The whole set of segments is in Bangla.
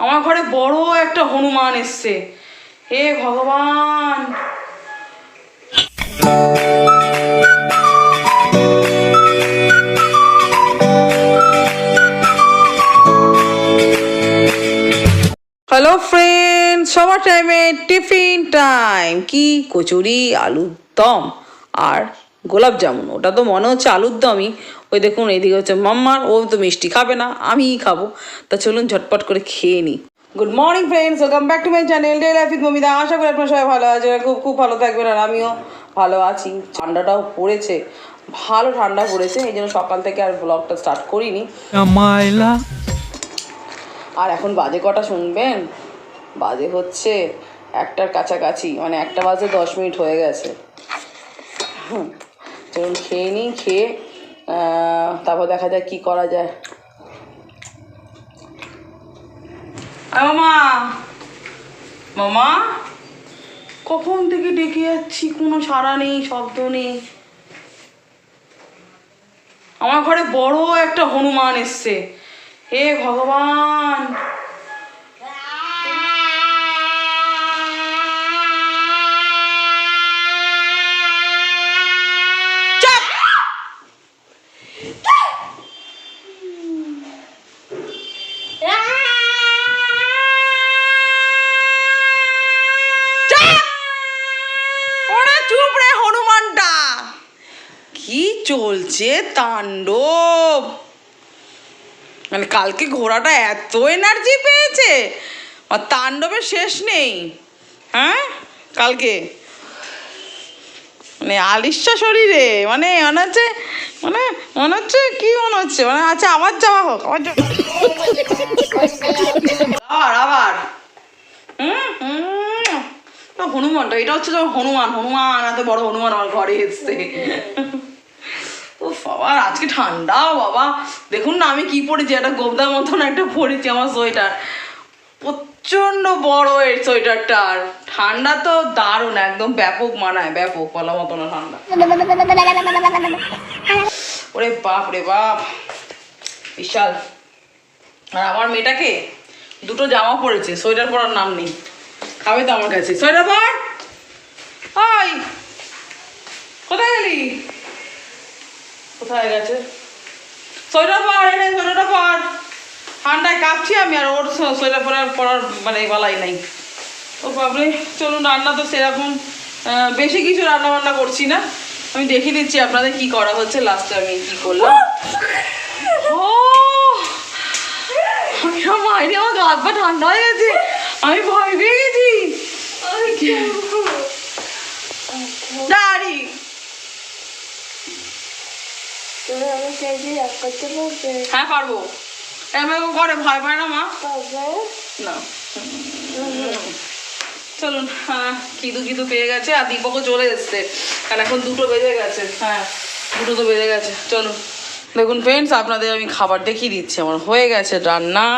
আমার ঘরে বড় একটা হনুমান এসছে। হে ভগবান। হ্যালো ফ্রেন্ড সবার টাইমে টিফিন টাইম কি কচুরি, আলুর দম আর গোলাপ জামুন। ওটা তো মনে হচ্ছে আলুর দমই। ওই দেখুন এদিকে হচ্ছে মাম্মার ও তো মিষ্টি খাবে না আমিই খাব। তা চলুন ঝটপট করে খেয়ে নিই good morning friends welcome back to my channel day life with Momida আশা করি আপনারা সবাই ভালো আছেন খুব খুব ভালো থাকবেন আর আমিও ভালো আছি। ঠান্ডাটাও পড়েছে ভালো ঠান্ডা পড়েছে এই জন্য সকাল থেকে আর ব্লগটা স্টার্ট করিনি। মাইলা। আর এখন বাজে কটা শুনবেন? বাজে হচ্ছে একটার কাছাকাছি মানে একটা বাজে দশ মিনিট হয়ে গেছে। হুম, চলুন খেয়ে নিই খেয়ে তারপর দেখা যায় কি করা যায়। মামা। মামা, কখন থেকে ডেকে যাচ্ছি? কোনো সাড়া নেই, শব্দ নেই। আমার ঘরে বড় একটা হনুমান এসছে। হে ভগবান! চলছে তাণ্ডব। মানে কালকে ঘোড়াটা এত এনার্জি পেয়েছে। আর তাণ্ডবের শেষ নেই। হ্যাঁ? কালকে। মানে আলিশা শরীরে। মানে মনে হচ্ছে মানে মনে হচ্ছে কি মনে হচ্ছে? মানে আচ্ছা আবার যাওয়া হোক, আবার আবার আবার। হনুমানটা, এটা হচ্ছে হনুমান হনুমান, এত বড় হনুমান আমার ঘরে এসছে। ও বাবা, আজকে ঠান্ডা বাবা। দেখুন না আমি কি পরেছি, একটা গোবদা মতন একটা পরেছি আমার সোয়েটার। প্রচণ্ড বড় এই সোয়েটারটা আর। ঠান্ডা তো দারুণ, একদম ব্যাপক মানায়, ব্যাপক বলা মতো না ঠান্ডা। ওরে বাপ রে বাপ, বিশাল। আর আমার মেয়েটাকে দুটো জামা পরেছে, সোয়েটার পরার নাম নেই। খাবে তো আমার কাছে। সোয়েটার পর! কোথায় গেলি? কোথায় গেছে? সোয়েটার পর এনে সোয়েটারটা পর ঠান্ডায় কাঁপছি আমি আর ওর সোয়েটার পরার পরার মানে গলাই নাই। ও বাবরে চলুন রান্না তো সেরকম বেশি কিছু রান্না বান্না করছি না। আমি দেখিয়ে দিচ্ছি আপনাদের কি করা হচ্ছে লাস্টে আমি কি করলাম। ও আমার গা হাত পা ঠান্ডা হয়ে গেছে। আমি ভয় পেয়ে গেছি। দাঁড়ি। তুমি রাগ করতে পারবে? হ্যাঁ পারব। এরকম করে ভয় পায় না মা? পারবে? না। চলুন হ্যাঁ কিদু কিদু পেয়ে গেছে আর দীপকও চলে এসছে। কারণ এখন দুটো বেজে গেছে। হ্যাঁ দুটো তো বেজে গেছে। চলুন। দেখুন ফ্রেন্ডস আপনাদের আমি খাবার দেখিয়ে দিচ্ছি। আমার হয়ে গেছে রান্না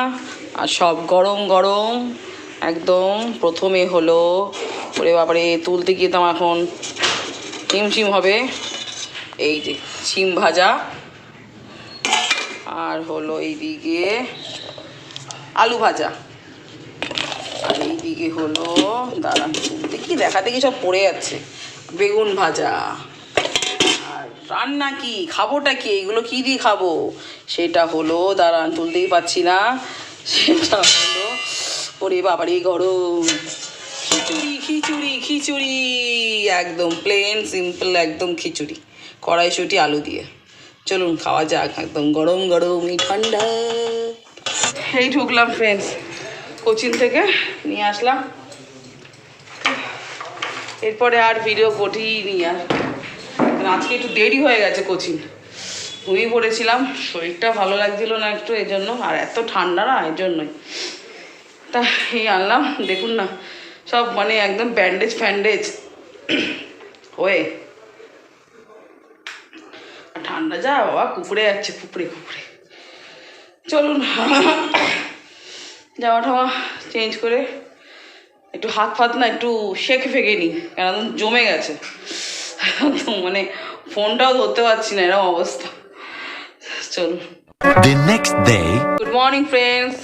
আর সব গরম গরম। একদম প্রথমে হলো ওরে বাবারে তুলতে গিয়ে তো এখন হিমশিম হবে। এই যে শিম ভাজা। আর হলো এইদিকে আলু ভাজা। আর এইদিকে হলো, দাঁড়ান, দেখি দেখা দেখি সব পড়ে যাচ্ছে। বেগুন ভাজা। আর রান্না কি? খাবোটা কি? এগুলো কি দিয়ে খাব? সেটা হলো, দাঁড়ান, তুলতেই পাচ্ছি না। সেটা হলো, ওরে বাবারে, গরম। খিচুড়ি খিচুড়ি খিচুড়ি। একদম প্লেন সিম্পল একদম খিচুড়ি। কড়াইশুটি, আলু দিয়ে। চলুন, খাওয়া যাক। একদম গরম গরম, এই ঠান্ডা। এই ঢুকলাম ফ্রেন্ডস কোচিন থেকে নিয়ে আসলাম। এরপরে আর ভিডিও কঠিনি আর। আজকে একটু দেরি হয়ে গেছে কোচিন। ঘুমিয়ে পড়েছিলাম। শরীরটা ভালো লাগছিল না একটু, এই জন্য। আর এত ঠান্ডা না এর জন্যই। তা, এই আনলাম। দেখুন না, সব মানে একদম ব্যান্ডেজ ফ্যান্ডেজ হয়ে ঠান্ডা যা বাবা কুকুরে যাচ্ছে কুকুরে কুকুরে। চলুন। জামা ঠামা চেঞ্জ করে একটু হাত ফাত না একটু শেখে ফেকে নিই কেন জমে গেছে। মানে ফোনটাও ধরতে পারছি না এরকম অবস্থা। চলুন। The next day. Good morning friends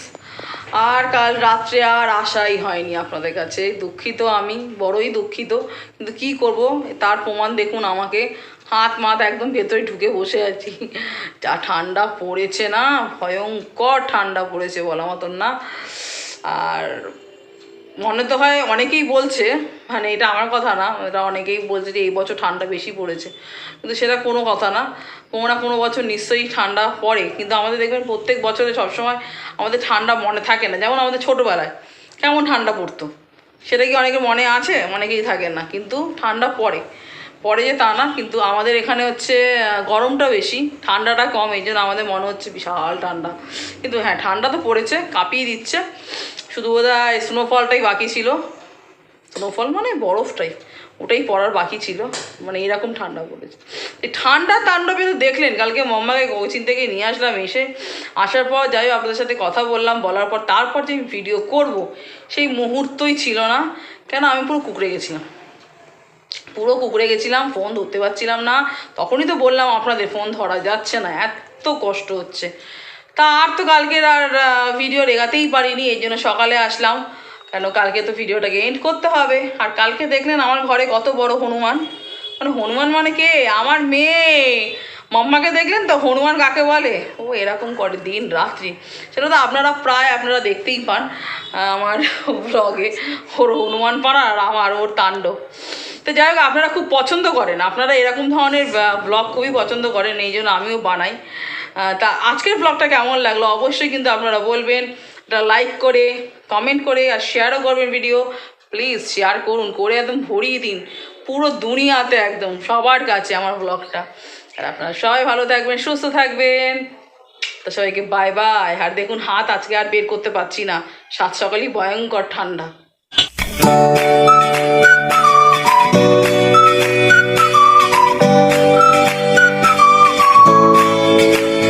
আর কাল রাত্রে আর আশাই হয়নি আপনাদের কাছে। দুঃখিত আমি বড়ই দুঃখিত। কিন্তু কি করব? তার প্রমাণ দেখুন আমাকে। হাত মাত একদম ভেতরে ঢুকে বসে আছি। যা ঠান্ডা পড়েছে না? ভয়ঙ্কর ঠান্ডা পড়েছে বলা মতন না। আর মনে তো হয় অনেকেই বলছে মানে এটা আমার কথা না, এটা অনেকেই বলছে যে এই বছর ঠান্ডা বেশি পড়েছে। কিন্তু সেটা কোনো কথা না। কোনো না কোনো বছর নিশ্চয়ই ঠান্ডা পড়ে। কিন্তু আমাদের দেখবেন প্রত্যেক বছরে সবসময় আমাদের ঠান্ডা মনে থাকে না। যেমন আমাদের ছোটোবেলায় কেমন ঠান্ডা পড়তো? সেটা কি অনেকের মনে আছে? অনেকেই থাকে না। কিন্তু ঠান্ডা পড়ে। পড়ে যে তা না, কিন্তু আমাদের এখানে হচ্ছে গরমটা বেশি, ঠান্ডাটা কম, এই জন্য আমাদের মনে হচ্ছে বিশাল ঠান্ডা। কিন্তু হ্যাঁ ঠান্ডা তো পড়েছে, কাঁপিয়ে দিচ্ছে। শুধু বোধ হয় স্নোফলটাই বাকি ছিল। স্নোফল মানে বরফটাই, ওটাই পড়ার বাকি ছিল। মানে এরকম ঠান্ডা পড়েছে। এই ঠান্ডা তাণ্ডবে তো দেখলেন, কালকে মম্মাকে কোচিন থেকে নিয়ে আসলাম এসে। আসার পর যাই আপনাদের সাথে কথা বললাম, বলার পর তারপর যে ভিডিও করব, সেই মুহূর্তই ছিল না। কেন, আমি পুরো কুকড়ে গেছিলাম। পুরো কুকুরে গেছিলাম ফোন ধরতে পারছিলাম না। তখনই তো বললাম, আপনাদের ফোন ধরা যাচ্ছে না, এত কষ্ট হচ্ছে। তা আর তো কালকের আর ভিডিও রেগাতেই পারিনি, এই জন্য সকালে আসলাম। কেন, কালকে তো ভিডিওটাকে এন্ড করতে হবে। আর কালকে দেখলেন, আমার ঘরে কত বড় হনুমান। মানে হনুমান মানে কে? আমার মেয়ে। মাম্মাকে দেখলেন তো? হনুমান কাকে বলে? ও এরকম করে দিন রাত্রি। সেটা তো আপনারা প্রায় আপনারা দেখতেই পান, আমার ব্লগে ওর হনুমান পাড়া আর আমার ওর তাণ্ডব। তো যাই হোক, আপনারা খুব পছন্দ করেন। আপনারা এরকম ধরনের ব্লগ খুবই পছন্দ করেন, এই জন্য আমিও বানাই। তা আজকের ব্লগটা কেমন লাগল? অবশ্যই কিন্তু আপনারা বলবেন। লাইক করে কমেন্ট করে, আর শেয়ারও করবেন ভিডিও প্লিজ শেয়ার করুন, করে একদম ভরিয়ে দিন। পুরো দুনিয়াতে একদম, সবার কাছে আমার ব্লগটা আর আপনারা সবাই ভালো থাকবেন, সুস্থ থাকবেন। তো সবাইকে বাই বাই আর দেখুন, হাত আজকে আর বের করতে পারছি না। সাত সকালই ভয়ঙ্কর ঠান্ডা।